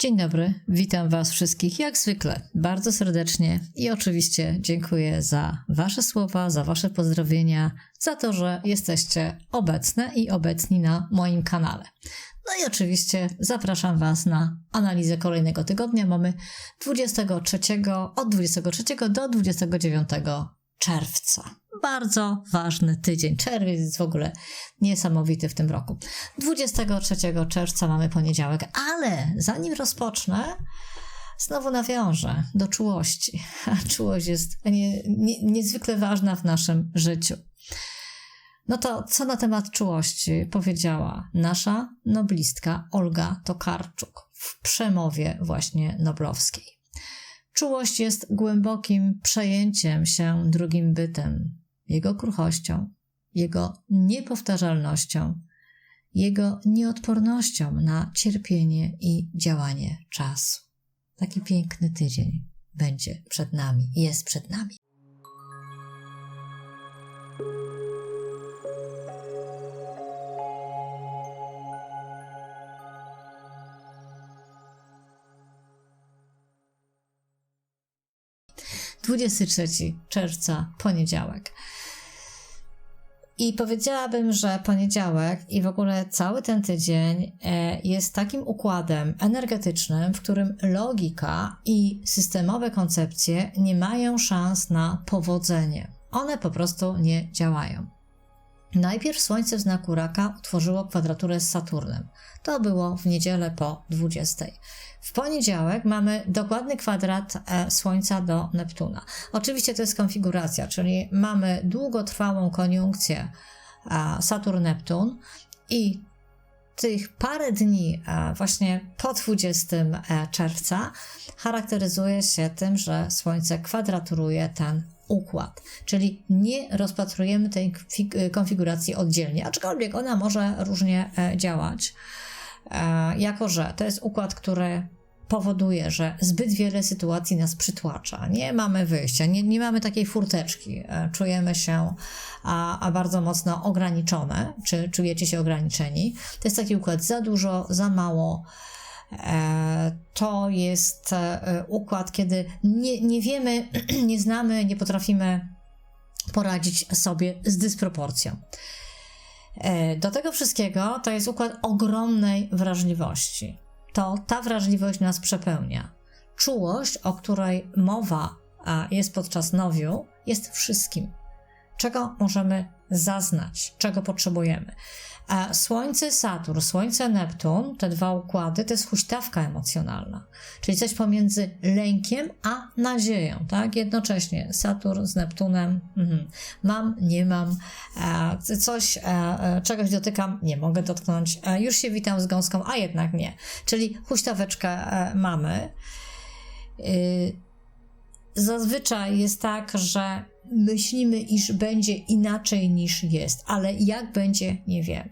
Dzień dobry, witam Was wszystkich jak zwykle bardzo serdecznie i oczywiście dziękuję za Wasze słowa, za Wasze pozdrowienia, za to, że jesteście obecne i obecni na moim kanale. No i oczywiście zapraszam Was na analizę kolejnego tygodnia. Mamy 23, od 23 do 29 czerwca. Bardzo ważny tydzień. Czerwiec jest w ogóle niesamowity w tym roku. 23 czerwca mamy poniedziałek, ale zanim rozpocznę, znowu nawiążę do czułości. A czułość jest nie, nie, niezwykle ważna w naszym życiu. No to co na temat czułości powiedziała nasza noblistka Olga Tokarczuk w przemowie właśnie noblowskiej. Czułość jest głębokim przejęciem się drugim bytem, jego kruchością, jego niepowtarzalnością, jego nieodpornością na cierpienie i działanie czasu. Taki piękny tydzień będzie przed nami, jest przed nami. Dwudziesty trzeci czerwca, poniedziałek. I powiedziałabym, że poniedziałek i w ogóle cały ten tydzień e, jest takim układem energetycznym, w którym logika i systemowe koncepcje nie mają szans na powodzenie. One po prostu nie działają. Najpierw Słońce w znaku raka utworzyło kwadraturę z Saturnem. To było w niedzielę po 20. W poniedziałek mamy dokładny kwadrat e, Słońca do Neptuna. Oczywiście to jest konfiguracja, czyli mamy długotrwałą koniunkcję e, Saturn-Neptun i tych parę dni, e, właśnie po 20 czerwca, charakteryzuje się tym, że Słońce kwadraturuje ten układ. Czyli nie rozpatrujemy tej konfiguracji oddzielnie, aczkolwiek ona może różnie działać. Jako, że to jest układ, który powoduje, że zbyt wiele sytuacji nas przytłacza. Nie mamy wyjścia, nie, nie mamy takiej furteczki. E, czujemy się a, a bardzo mocno ograniczone, czy czujecie się ograniczeni. To jest taki układ za dużo, za mało. E, to jest e, układ, kiedy nie, nie wiemy, nie znamy, nie potrafimy poradzić sobie z dysproporcją. Do tego wszystkiego to jest układ ogromnej wrażliwości to ta wrażliwość nas przepełnia. Czułość, o której mowa jest podczas nowiu, jest wszystkim, czego możemy zaznać, czego potrzebujemy. Słońce Saturn, Słońce Neptun, te dwa układy, to jest huśtawka emocjonalna, czyli coś pomiędzy lękiem a nadzieją, tak? Jednocześnie Saturn z Neptunem, mhm. mam, nie mam, e, coś, e, e, czegoś dotykam, nie mogę dotknąć, już się witam z gąską, a jednak nie. Czyli huśtaweczkę mamy. Y, zazwyczaj jest tak, że myślimy, iż będzie inaczej niż jest, ale jak będzie, nie wiemy.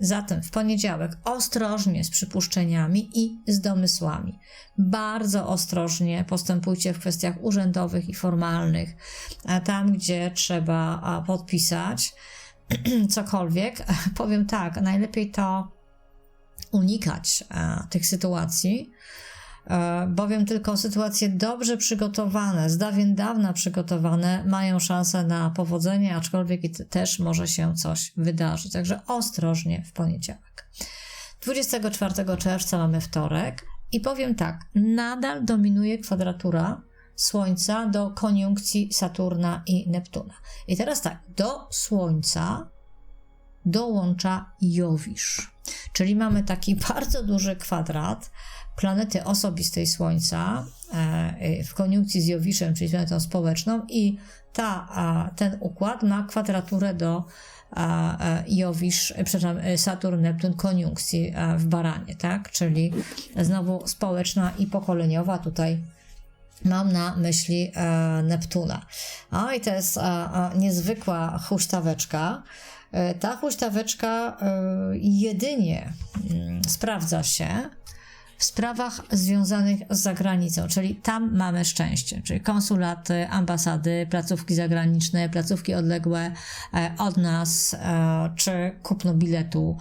Zatem w poniedziałek ostrożnie z przypuszczeniami i z domysłami. Bardzo ostrożnie postępujcie w kwestiach urzędowych i formalnych, a tam, gdzie trzeba podpisać cokolwiek. Powiem tak, najlepiej to unikać tych sytuacji, E, bowiem tylko sytuacje dobrze przygotowane, z dawien dawna przygotowane, mają szansę na powodzenie, aczkolwiek też może się coś wydarzyć. Także ostrożnie w poniedziałek. 24 czerwca mamy wtorek i powiem tak, nadal dominuje kwadratura Słońca do koniunkcji Saturna i Neptuna. I teraz tak, do Słońca dołącza Jowisz, czyli mamy taki bardzo duży kwadrat, planety osobistej Słońca e, w koniunkcji z Jowiszem, czyli planetą społeczną i ta, ten układ ma kwadraturę do Jowisz, przepraszam, Saturn, Neptun koniunkcji w Baranie, tak? Czyli znowu społeczna i pokoleniowa tutaj Mam na myśli e, Neptuna. A i to jest niezwykła huśtaweczka. E, ta huśtaweczka jedynie mm, sprawdza się w sprawach związanych z zagranicą, czyli tam mamy szczęście, czyli konsulaty, ambasady, placówki zagraniczne, placówki odległe e, od nas, e, czy kupno biletu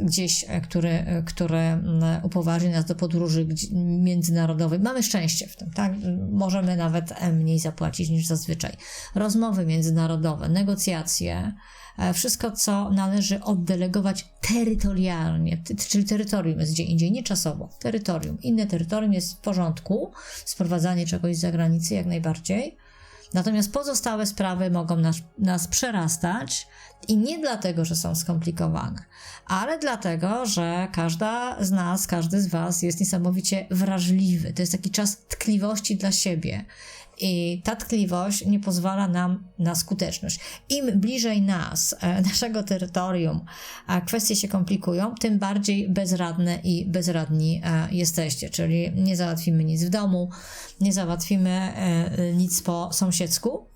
gdzieś, który, który upoważni nas do podróży międzynarodowej. Mamy szczęście w tym, tak? Możemy nawet mniej zapłacić niż zazwyczaj. Rozmowy międzynarodowe, negocjacje, E, wszystko, co należy oddelegować terytorialnie, czyli terytorium jest gdzie indziej, nie czasowo, terytorium. Inne terytorium jest w porządku, sprowadzanie czegoś z zagranicy jak najbardziej. Natomiast pozostałe sprawy mogą nas, nas przerastać i nie dlatego, że są skomplikowane, ale dlatego, że każda z nas, każdy z Was jest niesamowicie wrażliwy. To jest taki czas tkliwości dla siebie. I ta tkliwość nie pozwala nam na skuteczność. Im bliżej nas, e, naszego terytorium, kwestie się komplikują, tym bardziej bezradne i bezradni e, jesteście. Czyli nie załatwimy nic w domu, nie załatwimy e, nic po sąsiedzku.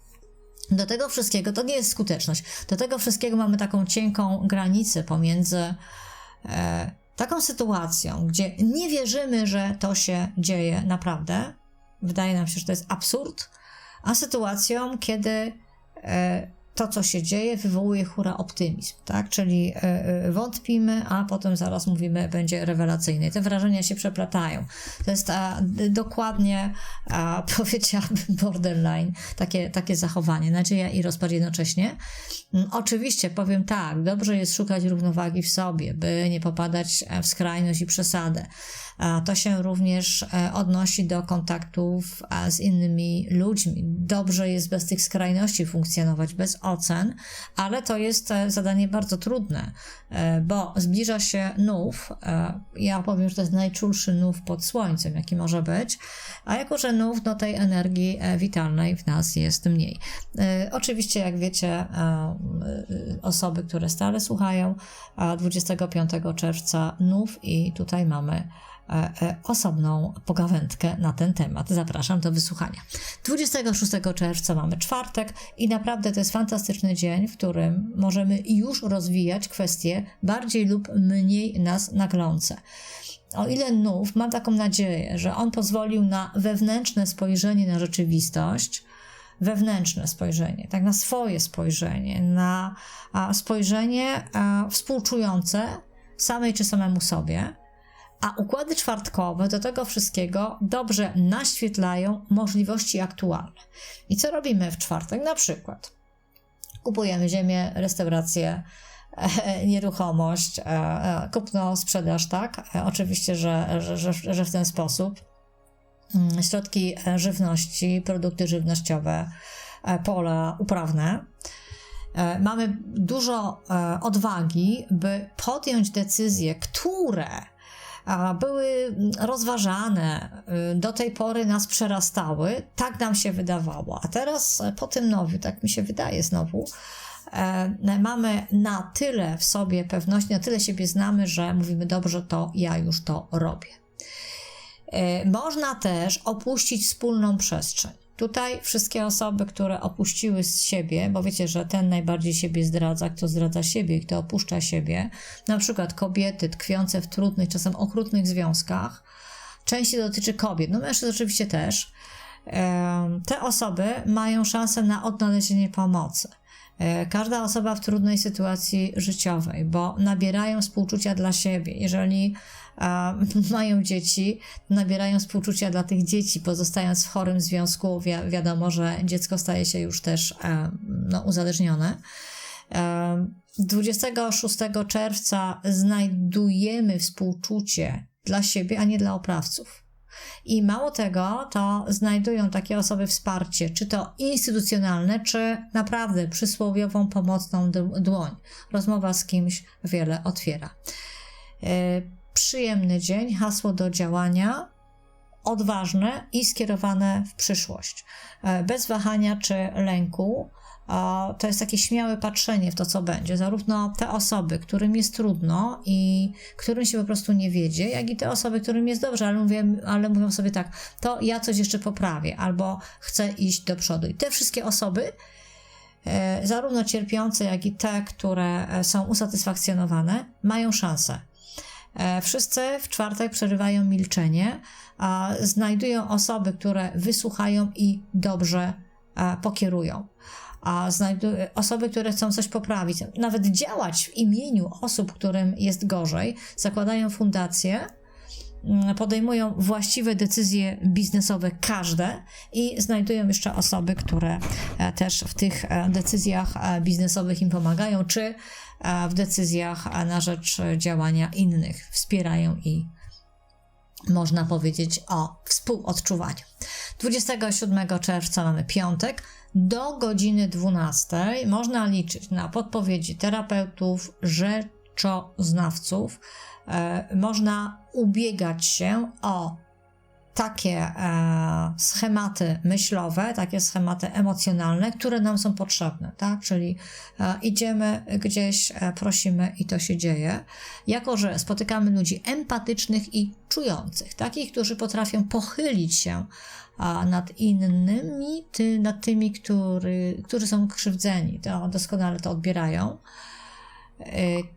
Do tego wszystkiego to nie jest skuteczność. Do tego wszystkiego mamy taką cienką granicę pomiędzy taką sytuacją, gdzie nie wierzymy, że to się dzieje naprawdę, wydaje nam się, że to jest absurd, a sytuacją, kiedy e, to, co się dzieje, wywołuje hura optymizm, tak? Czyli e, e, wątpimy, a potem zaraz mówimy, będzie rewelacyjny. Te wrażenia się przeplatają. To jest a, dokładnie, a, powiedziałabym, borderline, takie, takie zachowanie, nadzieja i rozpacz jednocześnie. Mm, oczywiście powiem tak, dobrze jest szukać równowagi w sobie, by nie popadać w skrajność i przesadę. To się również e, odnosi do kontaktów z innymi ludźmi. Dobrze jest bez tych skrajności funkcjonować, bez ocen, ale to jest e, zadanie bardzo trudne, e, bo zbliża się nów. Ja powiem, że to jest najczulszy nów pod słońcem, jaki może być, a jako, że nów, no tej energii witalnej w nas jest mniej. Oczywiście, jak wiecie, osoby, które stale słuchają, 25 czerwca nów i tutaj mamy osobną pogawędkę na ten temat. Zapraszam do wysłuchania. 26 czerwca mamy czwartek i naprawdę to jest fantastyczny dzień, w którym możemy już rozwijać kwestie bardziej lub mniej nas naglące. O ile nów, mam taką nadzieję, że on pozwolił na wewnętrzne spojrzenie na rzeczywistość, wewnętrzne spojrzenie, tak na swoje spojrzenie, na spojrzenie współczujące samej czy samemu sobie, a układy czwartkowe do tego wszystkiego dobrze naświetlają możliwości aktualne. I co robimy w czwartek? Na przykład kupujemy ziemię, restaurację, e, nieruchomość, e, e, kupno, sprzedaż, tak? Oczywiście, że, że, że, że w ten sposób mm, środki żywności, produkty żywnościowe, pola uprawne. Mamy dużo odwagi, by podjąć decyzje, które były rozważane, y, do tej pory nas przerastały, tak nam się wydawało. A teraz e, po tym nowiu, tak mi się wydaje znowu, e, mamy na tyle w sobie pewności, na tyle siebie znamy, że mówimy dobrze, to ja już to robię. E, można też opuścić wspólną przestrzeń. Tutaj wszystkie osoby, które opuściły z siebie, bo wiecie, że ten najbardziej siebie zdradza, kto zdradza siebie, kto opuszcza siebie, na przykład kobiety tkwiące w trudnych, czasem okrutnych związkach, częściej dotyczy kobiet, no mężczyzn oczywiście też, te osoby mają szansę na odnalezienie pomocy. E, każda osoba w trudnej sytuacji życiowej, bo nabierają współczucia dla siebie. Jeżeli a, mają dzieci, nabierają współczucia dla tych dzieci, pozostając w chorym związku, wi wiadomo, że dziecko staje się już też e, no, uzależnione. 26 e, czerwca znajdujemy współczucie dla siebie, a nie dla oprawców. I mało tego, to znajdują takie osoby wsparcie, czy to instytucjonalne, czy naprawdę przysłowiową, pomocną dłoń. Rozmowa z kimś wiele otwiera. E, przyjemny dzień, hasło do działania, odważne i skierowane w przyszłość. E, bez wahania czy lęku. To jest takie śmiałe patrzenie w to, co będzie. Zarówno te osoby, którym jest trudno i którym się po prostu nie wiedzie, jak i te osoby, którym jest dobrze, ale, mówię, ale mówią sobie tak, to ja coś jeszcze poprawię, albo chcę iść do przodu. I te wszystkie osoby, e, zarówno cierpiące, jak i te, które e, są usatysfakcjonowane, mają szansę E, wszyscy w czwartek przerywają milczenie, znajdują osoby, które wysłuchają i dobrze pokierują. A osoby, które chcą coś poprawić, nawet działać w imieniu osób, którym jest gorzej, zakładają fundacje, mm, podejmują właściwe decyzje biznesowe, każde, i znajdują jeszcze osoby, które e, też w tych e, decyzjach e, biznesowych im pomagają, czy w decyzjach na rzecz działania innych, wspierają i można powiedzieć o współodczuwaniu. 27 czerwca mamy piątek. Do godziny 12 można liczyć na podpowiedzi terapeutów, rzeczoznawców. E, można ubiegać się o takie e, schematy myślowe, takie schematy emocjonalne, które nam są potrzebne, tak? Czyli e, idziemy gdzieś, e, prosimy i to się dzieje. Jako, że spotykamy ludzi empatycznych i czujących, takich, którzy potrafią pochylić się nad innymi, ty, nad tymi, który, którzy są krzywdzeni, to doskonale to odbierają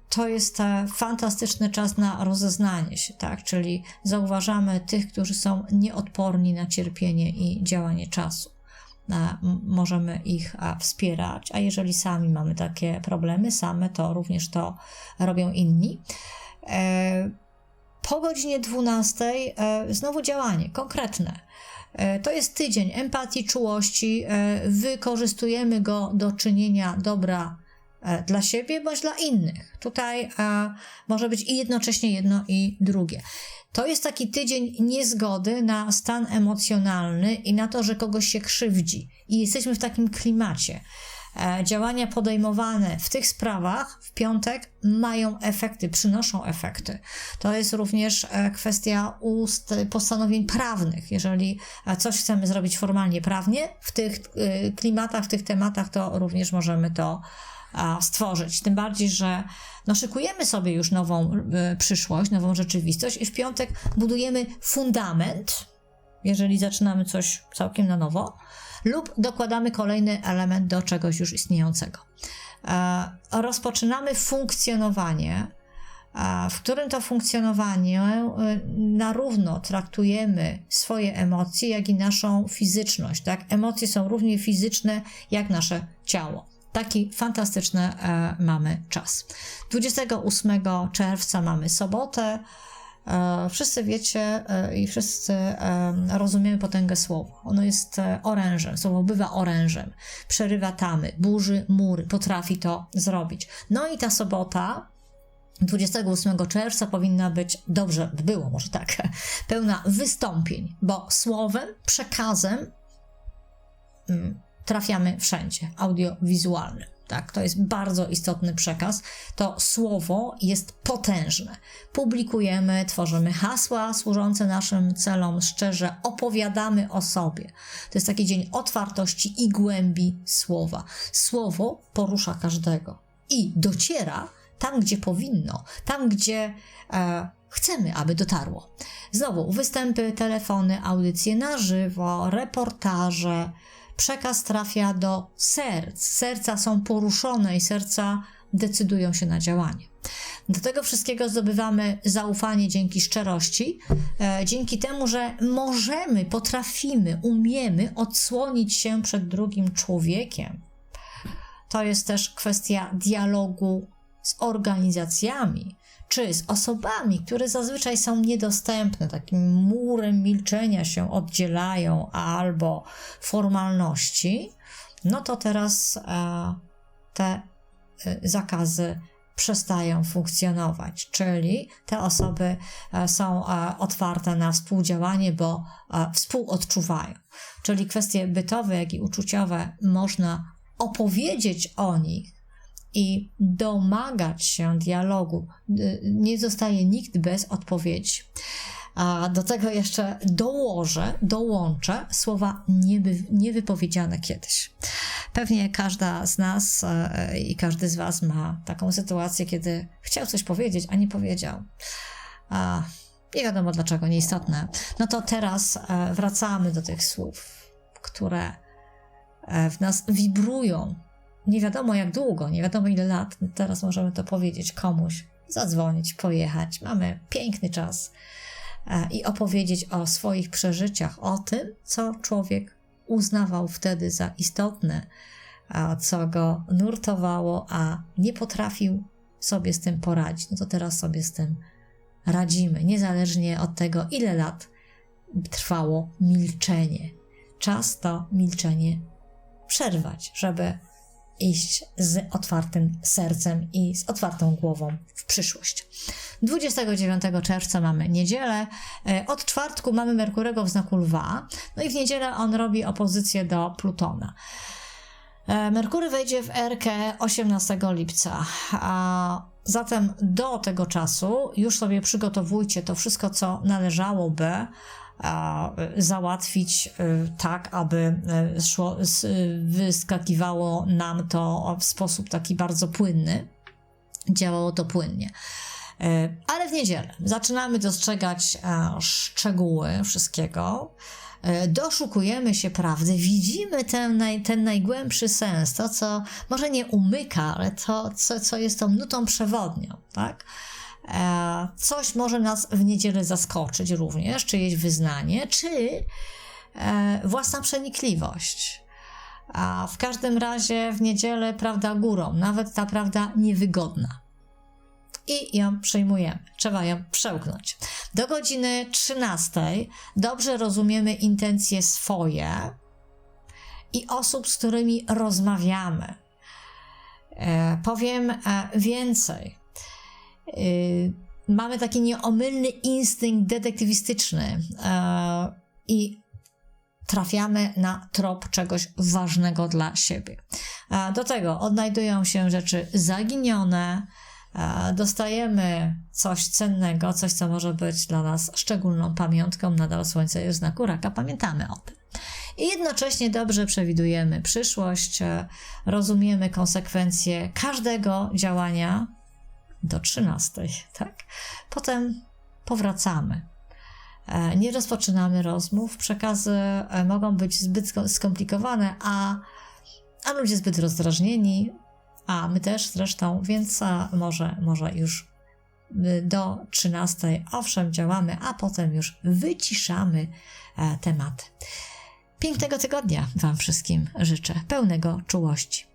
to jest fantastyczny czas na rozeznanie się, tak? Czyli zauważamy tych, którzy są nieodporni na cierpienie i działanie czasu. Możemy ich wspierać, a jeżeli sami mamy takie problemy, same, to również to robią inni. E, po godzinie 12 e, znowu działanie konkretne. E, to jest tydzień empatii, czułości. Wykorzystujemy go do czynienia dobra dla siebie bądź dla innych. Tutaj a, e, może być i jednocześnie jedno i drugie. To jest taki tydzień niezgody na stan emocjonalny i na to, że kogoś się krzywdzi. I jesteśmy w takim klimacie. E, działania podejmowane w tych sprawach w piątek mają efekty, przynoszą efekty. To jest również kwestia ust, postanowień prawnych. Jeżeli coś chcemy zrobić formalnie prawnie, w tych klimatach, w tych tematach, to również możemy to stworzyć. Tym bardziej, że no, szykujemy sobie już nową y, przyszłość, nową rzeczywistość i w piątek budujemy fundament, jeżeli zaczynamy coś całkiem na nowo, lub dokładamy kolejny element do czegoś już istniejącego. E, rozpoczynamy funkcjonowanie, w którym to funkcjonowanie na równo traktujemy swoje emocje, jak i naszą fizyczność. Tak? Emocje są równie fizyczne jak nasze ciało. Taki fantastyczny e, mamy czas. 28 czerwca mamy sobotę. E, wszyscy wiecie e, i wszyscy rozumiemy potęgę słowa. Ono jest orężem, słowo bywa orężem, przerywa tamy, burzy mury, potrafi to zrobić. No i ta sobota, 28 czerwca powinna być, dobrze by było, może tak, pełna wystąpień, bo słowem, przekazem mm, trafiamy wszędzie, audiowizualny. Tak, to jest bardzo istotny przekaz. To słowo jest potężne. Publikujemy, tworzymy hasła służące naszym celom, szczerze opowiadamy o sobie. To jest taki dzień otwartości i głębi słowa. Słowo porusza każdego i dociera tam, gdzie powinno, tam, gdzie e, chcemy, aby dotarło. Znowu, występy, telefony, audycje na żywo, reportaże przekaz trafia do serc. Serca są poruszone i serca decydują się na działanie. Do tego wszystkiego zdobywamy zaufanie dzięki szczerości, e, dzięki temu, że możemy, potrafimy, umiemy odsłonić się przed drugim człowiekiem. To jest też kwestia dialogu z organizacjami, czy z osobami, które zazwyczaj są niedostępne, takim murem milczenia się oddzielają albo formalności, no to teraz e, te e, zakazy przestają funkcjonować, czyli te osoby e, są otwarte na współdziałanie, bo współodczuwają. Czyli kwestie bytowe, jak i uczuciowe można opowiedzieć o nich, i domagać się dialogu. Nie zostaje nikt bez odpowiedzi. A do tego jeszcze dołożę, dołączę słowa niewypowiedziane kiedyś. Pewnie każda z nas e, i każdy z Was ma taką sytuację, kiedy chciał coś powiedzieć, a nie powiedział. A nie wiadomo dlaczego, nieistotne. No to teraz e, wracamy do tych słów, które e, w nas wibrują nie wiadomo jak długo, nie wiadomo ile lat, teraz możemy to powiedzieć komuś, zadzwonić, pojechać. Mamy piękny czas e, i opowiedzieć o swoich przeżyciach, o tym, co człowiek uznawał wtedy za istotne, co go nurtowało, a nie potrafił sobie z tym poradzić. No to teraz sobie z tym radzimy, niezależnie od tego, ile lat trwało milczenie. Czas to milczenie przerwać, żeby iść z otwartym sercem i z otwartą głową w przyszłość. 29 czerwca mamy niedzielę. E, Od czwartku mamy Merkurego w znaku lwa. No i w niedzielę on robi opozycję do Plutona. E, Merkury wejdzie w Erkę 18 lipca. A zatem do tego czasu już sobie przygotowujcie to wszystko, co należałoby załatwić y, tak, aby y, szło, wyskakiwało nam to w sposób taki bardzo płynny. Działało to płynnie. Ale w niedzielę zaczynamy dostrzegać e, szczegóły wszystkiego. E, Doszukujemy się prawdy, widzimy ten, naj, ten najgłębszy sens, to co może nie umyka, ale to, co, co jest tą nutą przewodnią, tak? E, Coś może nas w niedzielę zaskoczyć również, czyjeś wyznanie, czy e, własna przenikliwość. A w każdym razie w niedzielę prawda górą, nawet ta prawda niewygodna. I ją przyjmujemy. Trzeba ją przełknąć. Do godziny 13 dobrze rozumiemy intencje swoje i osób, z którymi rozmawiamy. E, powiem e, więcej. Y, mamy taki nieomylny instynkt detektywistyczny e, i trafiamy na trop czegoś ważnego dla siebie. Do tego odnajdują się rzeczy zaginione, dostajemy coś cennego, coś, co może być dla nas szczególną pamiątką. Nadal Słońce jest w znaku raka, pamiętamy o tym. I jednocześnie dobrze przewidujemy przyszłość, e, rozumiemy konsekwencje każdego działania do 13, tak? Potem powracamy. E, Nie rozpoczynamy rozmów, przekazy e, mogą być zbyt sko- skomplikowane, a, a ludzie zbyt rozdrażnieni, a my też zresztą, więc a, może, może już y, do 13, owszem, działamy, a potem już wyciszamy e, temat. Pięknego tygodnia Wam wszystkim życzę, pełnego czułości.